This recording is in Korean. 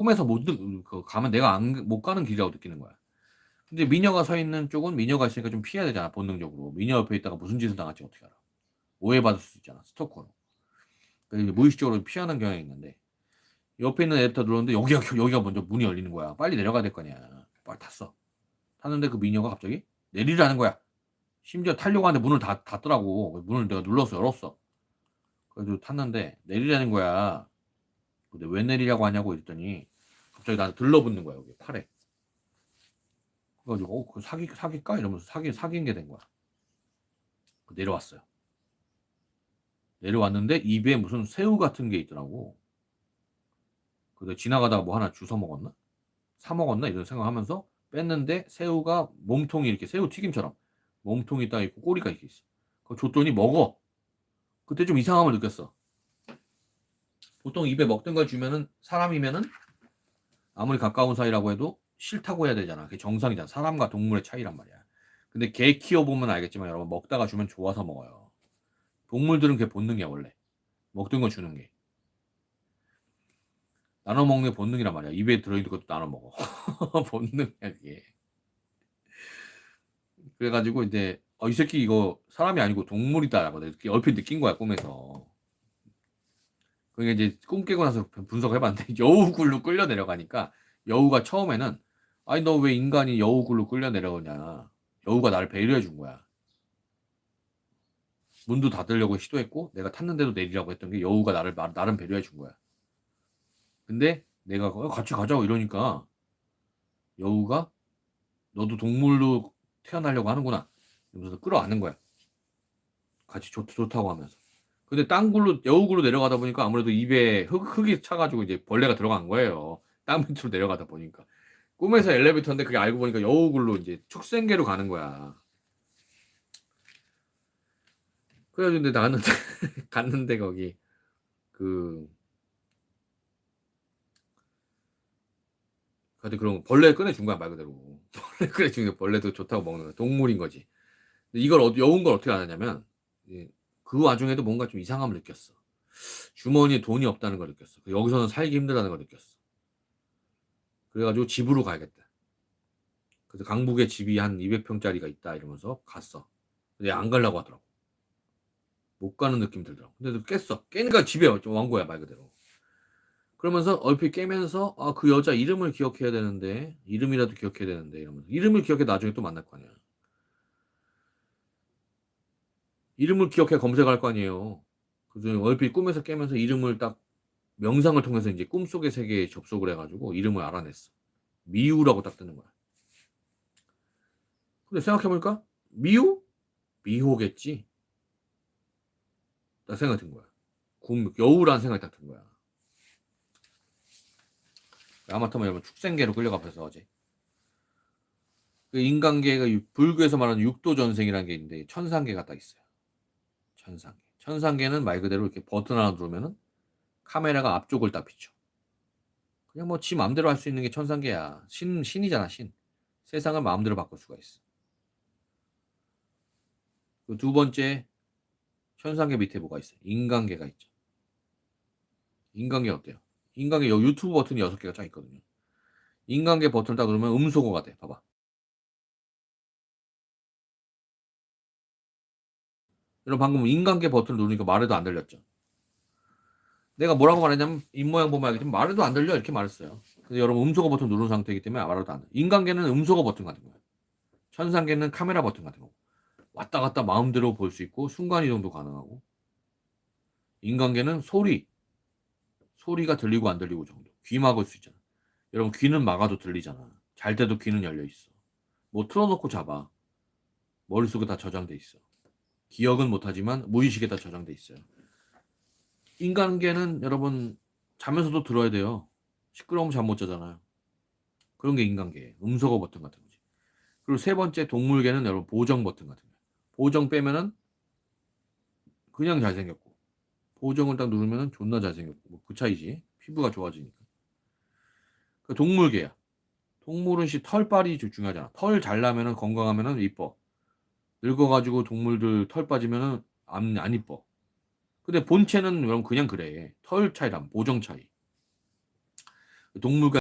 꿈에서 못, 느- 그 가면 내가 안, 못 가는 길이라고 느끼는 거야. 근데 미녀가 서 있는 쪽은 미녀가 있으니까 좀 피해야 되잖아, 본능적으로. 미녀 옆에 있다가 무슨 짓을 당할지 어떻게 알아. 오해받을 수 있잖아, 스토커로. 이제 무의식적으로 피하는 경향이 있는데, 옆에 있는 엘리베이터 눌렀는데, 여기가, 여기가 먼저 문이 열리는 거야. 빨리 내려가야 될거 아니야. 빨리 탔어. 탔는데 그 미녀가 갑자기 내리라는 거야. 심지어 타려고 하는데 문을 다, 닫더라고. 문을 내가 눌러서 열었어. 그래도 탔는데, 내리라는 거야. 근데 왜 내리라고 하냐고 이랬더니, 갑자기 나한테 들러붙는 거야, 여기 팔에. 그래가지고, 어, 그 사기, 사기까? 이러면서 사기, 사귄 게 된 거야. 그 내려왔어요. 내려왔는데, 입에 무슨 새우 같은 게 있더라고. 근데 지나가다가 뭐 하나 주워 먹었나? 사 먹었나? 이런 생각하면서 뺐는데, 새우가 몸통이 이렇게 새우 튀김처럼 몸통이 딱 있고 꼬리가 이렇게 있어. 그거 줬더니 먹어. 그때 좀 이상함을 느꼈어. 보통 입에 먹던 걸 주면은, 사람이면은, 아무리 가까운 사이라고 해도 싫다고 해야 되잖아. 그게 정상이잖아. 사람과 동물의 차이란 말이야. 근데 개 키워보면 알겠지만 여러분 먹다가 주면 좋아서 먹어요. 동물들은 그게 본능이야 원래. 먹던 거 주는 게. 나눠 먹는 게 본능이란 말이야. 입에 들어있는 것도 나눠 먹어. 본능이야 그게. 그래가지고 이제 어, 이 새끼 이거 사람이 아니고 동물이다라고 얼핏 느낀 거야 꿈에서. 그게 이제 꿈 깨고 나서 분석해봤는데 여우굴로 끌려 내려가니까 여우가 처음에는 아니 너 왜 인간이 여우굴로 끌려 내려오냐. 여우가 나를 배려해 준 거야. 문도 닫으려고 시도했고 내가 탔는데도 내리라고 했던 게 여우가 나를 나- 나름 배려해 준 거야. 근데 내가 어, 같이 가자고 이러니까 여우가 너도 동물로 태어나려고 하는구나. 이러면서 끌어안는 거야. 같이 좋, 좋다고 하면서 근데 딴 굴로 여우굴로 내려가다 보니까 아무래도 입에 흙, 흙이 차가지고 이제 벌레가 들어간 거예요. 땅 밑으로 내려가다 보니까. 꿈에서 엘리베이터인데 그게 알고 보니까 여우굴로 이제 축생계로 가는 거야. 그래가지고 근데 나는 갔는데 거기 그 근데 그런 거 벌레 꺼내준 거야 말 그대로. 벌레 꺼내준 게 벌레도 좋다고 먹는 거야. 동물인 거지. 이걸 어- 여운 걸 어떻게 이제 그 와중에도 뭔가 좀 이상함을 느꼈어 주머니에 돈이 없다는 걸 느꼈어 여기서는 살기 힘들다는 걸 느꼈어 그래가지고 집으로 가야겠다. 그래서 강북에 집이 한 200평짜리가 있다 이러면서 갔어. 근데 안 가려고 하더라고. 못 가는 느낌 들더라고. 근데 깼어. 깨니까 집에 온 거야 말 그대로. 그러면서 얼핏 깨면서 아 그 여자 이름을 기억해야 되는데 이름이라도 기억해야 되는데 이러면서 이름을 기억해 나중에 또 만날 거 아니야. 이름을 기억해 검색할 거 아니에요. 그래서 얼핏 꿈에서 깨면서 이름을 딱 명상을 통해서 이제 꿈속의 세계에 접속을 해가지고 이름을 알아냈어. 미우라고 딱 뜨는 거야. 근데 생각해보니까 미우? 미호겠지. 딱 생각이 든 거야. 곰, 여우라는 생각이 딱 든 거야. 아마터면 여러분 축생계로 끌려가면서 어제. 그 인간계가 유- 불교에서 말하는 육도 전생이라는 게 있는데 천상계가 딱 있어요. 천상계. 천상계는 말 그대로 이렇게 버튼 하나 누르면은 카메라가 앞쪽을 딱 비춰. 그냥 뭐 지 마음대로 할 수 있는 게 천상계야. 신 신이잖아 신. 세상을 마음대로 바꿀 수가 있어. 그두 번째 천상계 밑에 뭐가 있어? 인간계가 있죠. 인간계 어때요? 인간계 유튜브 버튼이 여섯 개가 쫙 있거든요. 인간계 버튼을 딱 누르면 음소거가 돼. 봐봐. 여러분 방금 인간계 버튼을 누르니까 말해도 안 들렸죠? 내가 뭐라고 말했냐면 입모양 보면 알겠지만 말해도 안 들려 이렇게 말했어요. 근데 여러분 음소거 버튼 누른 상태이기 때문에 말해도 안 돼. 인간계는 음소거 버튼 같은 거예요. 천상계는 카메라 버튼 같은 거고. 왔다 갔다 마음대로 볼 수 있고 순간 이동도 가능하고. 인간계는 소리. 소리가 들리고 안 들리고 정도. 귀 막을 수 있잖아. 여러분 귀는 막아도 들리잖아. 잘 때도 귀는 열려 있어. 뭐 틀어놓고 잡아. 머릿속에 다 저장돼 있어. 기억은 못하지만 무의식에 다 저장돼 있어요. 인간계는 여러분 자면서도 들어야 돼요. 시끄러우면 잠 못 자잖아요. 그런 게 인간계예요. 음소거 버튼 같은 거지. 그리고 세 번째 동물계는 여러분 보정 버튼 같은 거예요. 보정 빼면은 그냥 잘생겼고 보정을 딱 누르면은 존나 잘생겼고 뭐 그 차이지. 피부가 좋아지니까. 그 동물계야. 동물은 씨 털빨이 주- 중요하잖아. 털 잘 나면은 건강하면은 이뻐. 늙어가지고 동물들 털 빠지면은 안, 안 이뻐. 근데 본체는 그냥 그래. 털 차이랑 보정 차이. 동물관